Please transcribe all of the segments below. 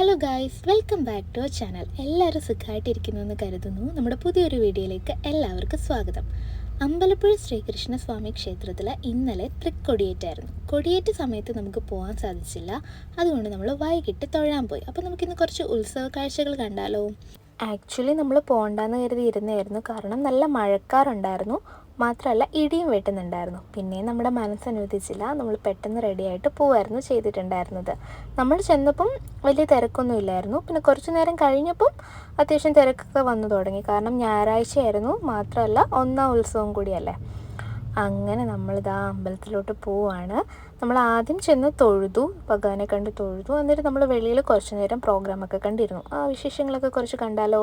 Hello guys welcome back to our channel എല്ലാവരും സുഖമായിട്ടിരിക്കുന്നു എന്ന് കരുതുന്നു. നമ്മുടെ പുതിയൊരു വീഡിയോയിലേക്ക് എല്ലാവർക്കും സ്വാഗതം. അമ്പലപ്പുഴ ശ്രീകൃഷ്ണ സ്വാമി ക്ഷേത്രത്തിൽ ഇന്നലെ തൃക്കൊടിയേറ്റായിരുന്നു. കൊടിയേറ്റ് സമയത്ത് നമുക്ക് പോകാൻ സാധിച്ചില്ല. അതുകൊണ്ട് നമ്മൾ വൈകിട്ട് തൊഴാൻ പോയി. അപ്പോൾ നമുക്കിന്ന് കുറച്ച് ഉത്സവ കാഴ്ചകൾ കണ്ടാലോ? ആക്ച്വലി നമ്മൾ പോകണ്ടെന്ന് കരുതി ഇരുന്നായിരുന്നു കാരണം നല്ല മഴക്കാറുണ്ടായിരുന്നു. മാത്രമല്ല ഇടിയും വെട്ടുന്നുണ്ടായിരുന്നു. പിന്നെ നമ്മുടെ മനസ്സനുവദിച്ചില്ല. നമ്മൾ പെട്ടെന്ന് റെഡിയായിട്ട് പോവായിരുന്നു ചെയ്തിട്ടുണ്ടായിരുന്നത്. നമ്മൾ ചെന്നപ്പം വലിയ തിരക്കൊന്നും ഇല്ലായിരുന്നു. പിന്നെ കുറച്ചു നേരം കഴിഞ്ഞപ്പം അത്യാവശ്യം തിരക്കൊക്കെ വന്നു തുടങ്ങി. കാരണം ഞായറാഴ്ചയായിരുന്നു. മാത്രമല്ല ഒന്നാം ഉത്സവം കൂടിയല്ലേ. അങ്ങനെ നമ്മളിതാ അമ്പലത്തിലോട്ട് പോവാണ്. നമ്മൾ ആദ്യം ചെന്ന് തൊഴുതു. ഭഗവാനെ കണ്ട് തൊഴുതു. എന്നിട്ട് നമ്മൾ വെളിയിൽ കുറച്ച് നേരം പ്രോഗ്രാമൊക്കെ കണ്ടിരുന്നു. ആ വിശേഷങ്ങളൊക്കെ കുറച്ച് കണ്ടാലോ?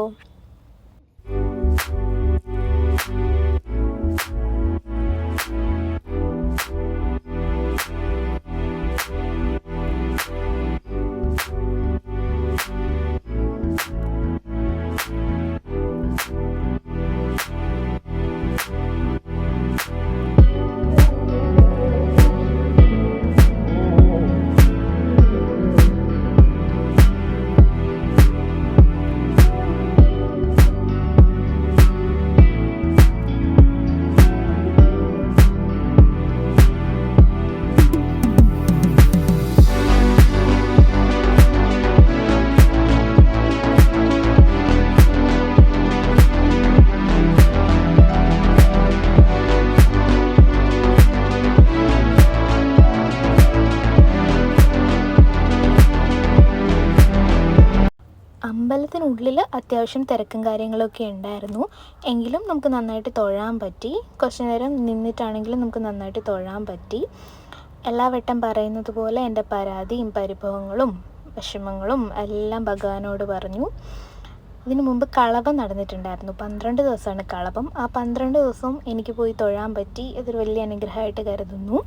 അമ്പലത്തിനുള്ളിൽ അത്യാവശ്യം തിരക്കും കാര്യങ്ങളൊക്കെ ഉണ്ടായിരുന്നു. എങ്കിലും നമുക്ക് നന്നായിട്ട് തൊഴാൻ പറ്റി. കുറച്ച് നേരം നിന്നിട്ടാണെങ്കിലും നമുക്ക് നന്നായിട്ട് തൊഴാൻ പറ്റി. എല്ലാ വട്ടം പറയുന്നത് പോലെ എന്റെ പരാതിയും പരിഭവങ്ങളും വിഷമങ്ങളും എല്ലാം ഭഗവാനോട് പറഞ്ഞു. ഇതിനു മുമ്പ് കളവം നടന്നിട്ടുണ്ടായിരുന്നു. പന്ത്രണ്ട് ദിവസമാണ് കളവം. ആ പന്ത്രണ്ട് ദിവസവും എനിക്ക് പോയി തൊഴാൻ പറ്റി. അതൊരു വലിയ അനുഗ്രഹമായിട്ട് കരുതുന്നു.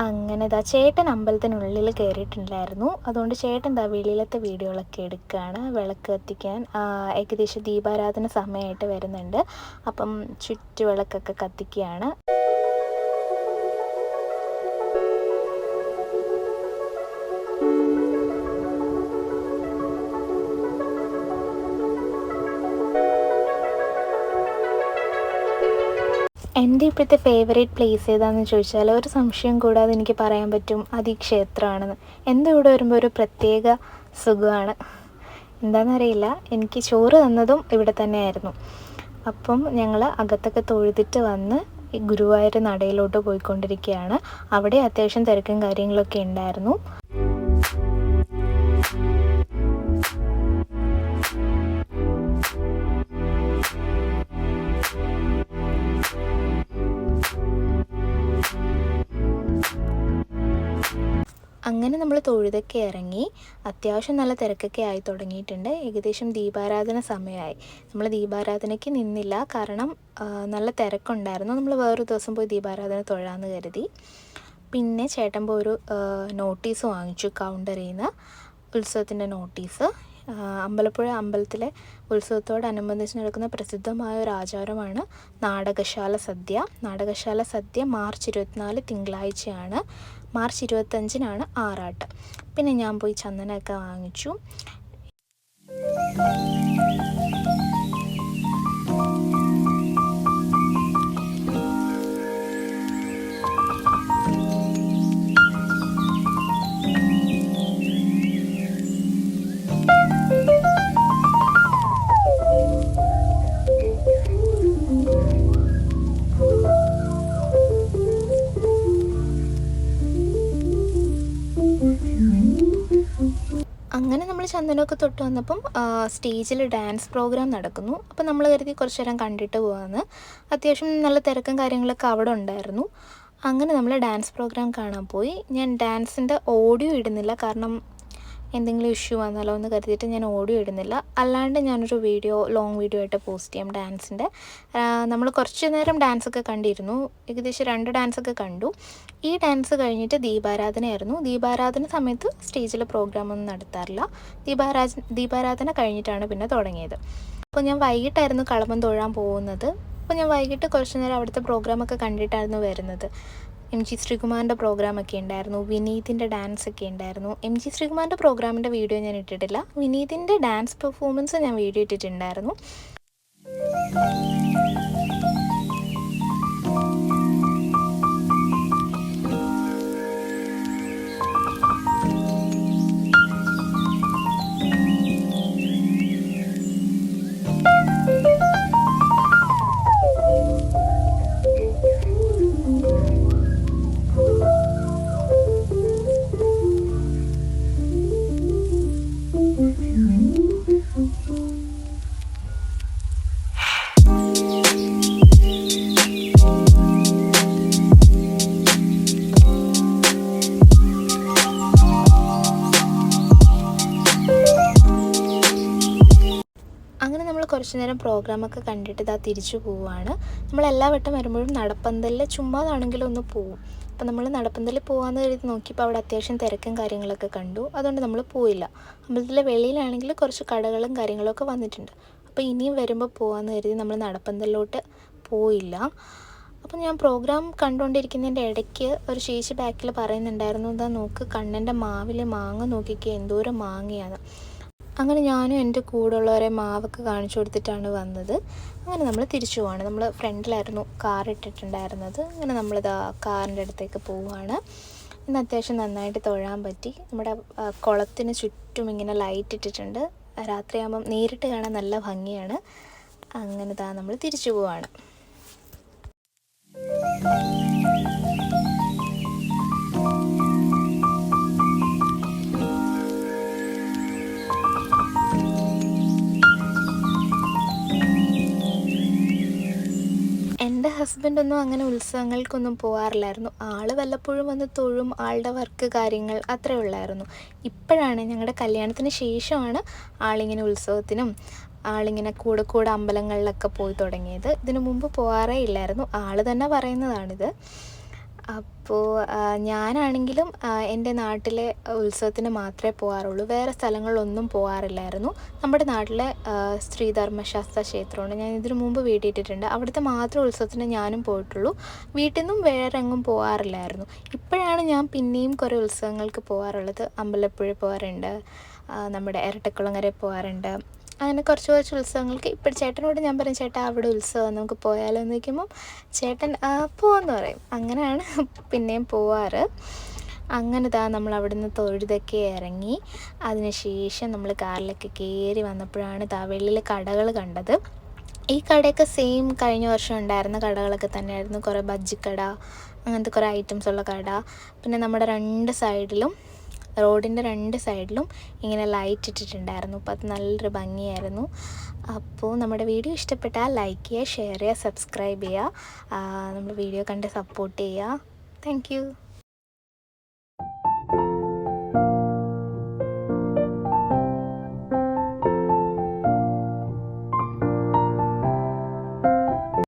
അങ്ങനെ ഇതാ ചേട്ടൻ അമ്പലത്തിനുള്ളിൽ കയറിയിട്ടുണ്ടായിരുന്നു. അതുകൊണ്ട് ചേട്ടൻ എന്താ വെളിയിലത്തെ വീഡിയോകളൊക്കെ എടുക്കുകയാണ്. വിളക്ക് കത്തിക്കാൻ ഏകദേശം ദീപാരാധന സമയമായിട്ട് വരുന്നുണ്ട്. അപ്പം ചുറ്റുവിളക്കൊക്കെ കത്തിക്കുകയാണ്. എന്റെ ഇപ്പോഴത്തെ ഫേവറേറ്റ് പ്ലേസ് ഏതാണെന്ന് ചോദിച്ചാൽ ഒരു സംശയം കൂടാതെ എനിക്ക് പറയാൻ പറ്റും അത് ഈ ക്ഷേത്രമാണെന്ന്. എന്റെ ഇവിടെ വരുമ്പോൾ ഒരു പ്രത്യേക സുഖമാണ്. എന്താണെന്നറിയില്ല എനിക്ക് ചോറ് തന്നതും ഇവിടെ തന്നെയായിരുന്നു. അപ്പം ഞങ്ങൾ അകത്തൊക്കെ തൊഴുതിട്ട് വന്ന് ഗുരുവായൂർ നടയിലോട്ട് പോയിക്കൊണ്ടിരിക്കുകയാണ്. അവിടെ അത്യാവശ്യം തിരക്കും കാര്യങ്ങളൊക്കെ ഉണ്ടായിരുന്നു. അങ്ങനെ നമ്മൾ തൊഴുതൊക്കെ ഇറങ്ങി അത്യാവശ്യം നല്ല തിരക്കൊക്കെ ആയി തുടങ്ങിയിട്ടുണ്ട്. ഏകദേശം ദീപാരാധന സമയമായി. നമ്മൾ ദീപാരാധനയ്ക്ക് നിന്നില്ല. കാരണം നല്ല തിരക്കുണ്ടായിരുന്നു. നമ്മൾ വേറൊരു ദിവസം പോയി ദീപാരാധന തൊഴാമെന്ന് കരുതി. പിന്നെ ചേട്ടൻ പോയി ഒരു നോട്ടീസ് വാങ്ങിച്ചു കൗണ്ടറിൽ നിന്ന്. ഉത്സവത്തിന്റെ നോട്ടീസ്. അമ്പലപ്പുഴ അമ്പലത്തിലെ ഉത്സവത്തോടനുബന്ധിച്ച് നടക്കുന്ന പ്രസിദ്ധമായ ഒരു ആചാരമാണ് നാടകശാല സദ്യ. നാടകശാല സദ്യ മാർച്ച് ഇരുപത്തിനാല് തിങ്കളാഴ്ചയാണ്. മാർച്ച് ഇരുപത്തഞ്ചിനാണ് ആറാട്ട്. പിന്നെ ഞാൻ പോയി ചന്ദനമൊക്കെ വാങ്ങിച്ചു. ചന്ദനമൊക്കെ തൊട്ട് വന്നപ്പം സ്റ്റേജിൽ ഡാൻസ് പ്രോഗ്രാം നടക്കുന്നു. അപ്പം നമ്മൾ കരുതി കുറച്ച് നേരം കണ്ടിട്ട് പോകാമെന്ന് അത്യാവശ്യം നല്ല തിരക്കും കാര്യങ്ങളൊക്കെ അവിടെ ഉണ്ടായിരുന്നു. അങ്ങനെ നമ്മൾ ഡാൻസ് പ്രോഗ്രാം കാണാൻ പോയി. ഞാൻ ഡാൻസിന്റെ ഓഡിയോ ഇടുന്നില്ല. കാരണം എന്തെങ്കിലും ഇഷ്യൂ വന്നാലോ എന്ന് കരുതിയിട്ട് ഞാൻ ഓഡിയോ ഇടുന്നില്ല. അല്ലാണ്ട് ഞാനൊരു വീഡിയോ ലോങ് വീഡിയോ ആയിട്ട് പോസ്റ്റ് ചെയ്യാം ഡാൻസിന്റെ നമ്മൾ കുറച്ച് നേരം ഡാൻസൊക്കെ കണ്ടിരുന്നു. ഏകദേശം രണ്ട് ഡാൻസൊക്കെ കണ്ടു. ഈ ഡാൻസ് കഴിഞ്ഞിട്ട് ദീപാരാധനയായിരുന്നു. ദീപാരാധന സമയത്ത് സ്റ്റേജിൽ പ്രോഗ്രാം ഒന്നും നടത്താറില്ല. ദീപാരാധ ദീപാരാധന കഴിഞ്ഞിട്ടാണ് പിന്നെ തുടങ്ങിയത്. അപ്പോൾ ഞാൻ വൈകിട്ടായിരുന്നു കളമം തൊഴാൻ പോകുന്നത്. അപ്പോൾ ഞാൻ വൈകിട്ട് കുറച്ച് നേരം അവിടുത്തെ പ്രോഗ്രാമൊക്കെ കണ്ടിട്ടായിരുന്നു വരുന്നത്. എം ജി ശ്രീകുമാറിന്റെ പ്രോഗ്രാമൊക്കെ ഉണ്ടായിരുന്നു. വിനീതിന്റെ ഡാൻസ് ഒക്കെ ഉണ്ടായിരുന്നു. എം ജി ശ്രീകുമാറിന്റെ പ്രോഗ്രാമിന്റെ വീഡിയോ ഞാൻ ഇട്ടിട്ടില്ല. വിനീതിന്റെ ഡാൻസ് പെർഫോമൻസ് ഞാൻ വീഡിയോ ഇട്ടിട്ടുണ്ടായിരുന്നു. അങ്ങനെ നമ്മൾ കുറച്ച് നേരം പ്രോഗ്രാമൊക്കെ കണ്ടിട്ട് ഇതാ തിരിച്ചു പോവുകയാണ് നമ്മൾ എല്ലാ വട്ടം വരുമ്പോഴും നടപ്പന്തലിൽ ചുമ്മാതാണെങ്കിലും ഒന്ന് പോവും. അപ്പം നമ്മൾ നടപ്പന്തലിൽ പോകാമെന്ന് കരുതി നോക്കിയപ്പോൾ അവിടെ അത്യാവശ്യം തിരക്കും കാര്യങ്ങളൊക്കെ കണ്ടു. അതുകൊണ്ട് നമ്മൾ പോയില്ല. അമ്പലത്തിലെ വെളിയിലാണെങ്കിൽ കുറച്ച് കടകളും കാര്യങ്ങളൊക്കെ വന്നിട്ടുണ്ട്. അപ്പോൾ ഇനിയും വരുമ്പോൾ പോകാമെന്ന് കരുതി നമ്മൾ നടപ്പന്തലിലോട്ട് പോയില്ല. അപ്പം ഞാൻ പ്രോഗ്രാം കണ്ടുകൊണ്ടിരിക്കുന്നതിന്റെ ഇടയ്ക്ക് ഒരു ചേച്ചി ബാക്കിൽ പറയുന്നുണ്ടായിരുന്നു എന്താ നോക്ക് കണ്ണന്റെ മാവിൽ മാങ്ങ നോക്കിക്കുക എന്തോരം മാങ്ങയാണ്. അങ്ങനെ ഞാനും എന്റെ കൂടെയുള്ളവരെ മാവൊക്കെ കാണിച്ചു കൊടുത്തിട്ടാണ് വന്നത്. അങ്ങനെ നമ്മൾ തിരിച്ചു പോവാണ്. നമ്മൾ ഫ്രണ്ടിലായിരുന്നു കാർ ഇട്ടിട്ടുണ്ടായിരുന്നത്. അങ്ങനെ നമ്മളിതാ കാറിന്റെ അടുത്തേക്ക് പോവുകയാണ് ഇന്ന് അത്യാവശ്യം നന്നായിട്ട് തൊഴാൻ പറ്റി. നമ്മുടെ കുളത്തിന് ചുറ്റും ഇങ്ങനെ ലൈറ്റ് ഇട്ടിട്ടുണ്ട്. രാത്രിയാകുമ്പം നേരിട്ട് കാണാൻ നല്ല ഭംഗിയാണ്. അങ്ങനെ താ നമ്മൾ തിരിച്ചു പോവാണ്. എന്റെ ഹസ്ബൻഡൊന്നും അങ്ങനെ ഉത്സവങ്ങൾക്കൊന്നും പോകാറില്ലായിരുന്നു ആൾ വല്ലപ്പോഴും വന്ന് തൊഴും ആളുടെ വർക്ക് കാര്യങ്ങൾ അത്രേ ഉള്ളായിരുന്നു. ഇപ്പോഴാണ് ഞങ്ങളുടെ കല്യാണത്തിന് ശേഷമാണ് ആളിങ്ങനെ ഉത്സവത്തിനും ആളിങ്ങനെ കൂടെ കൂടെ അമ്പലങ്ങളിലൊക്കെ പോയി തുടങ്ങിയത്. ഇതിനു മുമ്പ് പോകാറേ ഇല്ലായിരുന്നു. ആൾ തന്നെ പറയുന്നതാണിത്. അപ്പോൾ ഞാനാണെങ്കിലും എന്റെ നാട്ടിലെ ഉത്സവത്തിന് മാത്രമേ പോകാറുള്ളൂ വേറെ സ്ഥലങ്ങളിലൊന്നും പോകാറില്ലായിരുന്നു നമ്മുടെ നാട്ടിലെ ശ്രീധർമ്മശാസ്ത്ര ക്ഷേത്രമുണ്ട്. ഞാൻ ഇതിനു മുമ്പ് വീട്ടിയിട്ടിട്ടുണ്ട് അവിടുത്തെ മാത്രം ഉത്സവത്തിന് ഞാനും പോയിട്ടുള്ളൂ. വീട്ടിൽ നിന്നും വേറെ എങ്ങും പോകാറില്ലായിരുന്നു ഇപ്പോഴാണ് ഞാൻ പിന്നെയും കുറേ ഉത്സവങ്ങൾക്ക് പോകാറുള്ളത് അമ്പലപ്പുഴ പോകാറുണ്ട് നമ്മുടെ ഇരട്ടക്കുളങ്ങര പോകാറുണ്ട് അങ്ങനെ കുറച്ച് കുറച്ച് ഉത്സവങ്ങൾക്ക് ഇപ്പോൾ ചേട്ടനോട് ഞാൻ പറയും ചേട്ടാ അവിടെ ഉത്സവം നമുക്ക് പോയാലോ? എന്ന് ചോദിക്കുമ്പം ചേട്ടൻ പോവാന്ന് പറയും. അങ്ങനെയാണ് പിന്നെയും പോവാറ്. അങ്ങനെ താ നമ്മൾ അവിടുന്ന് തൊഴുതൊക്കെ ഇറങ്ങി. അതിനുശേഷം നമ്മൾ കാറിലൊക്കെ കയറി വന്നപ്പോഴാണ് താ വെള്ളിൽ കടകൾ കണ്ടത്. ഈ കടയൊക്കെ സെയിം കഴിഞ്ഞ വർഷം ഉണ്ടായിരുന്ന കടകളൊക്കെ തന്നെയായിരുന്നു. കുറേ ബജ്ജിക്കട അങ്ങനത്തെ കുറേ ഐറ്റംസ് ഉള്ള കട. പിന്നെ നമ്മുടെ രണ്ട് സൈഡിലും റോഡിന്റെ രണ്ട് സൈഡിലും ഇങ്ങനെ ലൈറ്റ് ഇട്ടിട്ടുണ്ടായിരുന്നു. അപ്പോൾ അത് നല്ലൊരു ഭംഗിയായിരുന്നു. അപ്പോൾ നമ്മുടെ വീഡിയോ ഇഷ്ടപ്പെട്ടാൽ ലൈക്ക് ചെയ്യുക ഷെയർ ചെയ്യുക സബ്സ്ക്രൈബ് ചെയ്യുക. നമ്മുടെ വീഡിയോ കണ്ട് സപ്പോർട്ട് ചെയ്യുക. താങ്ക്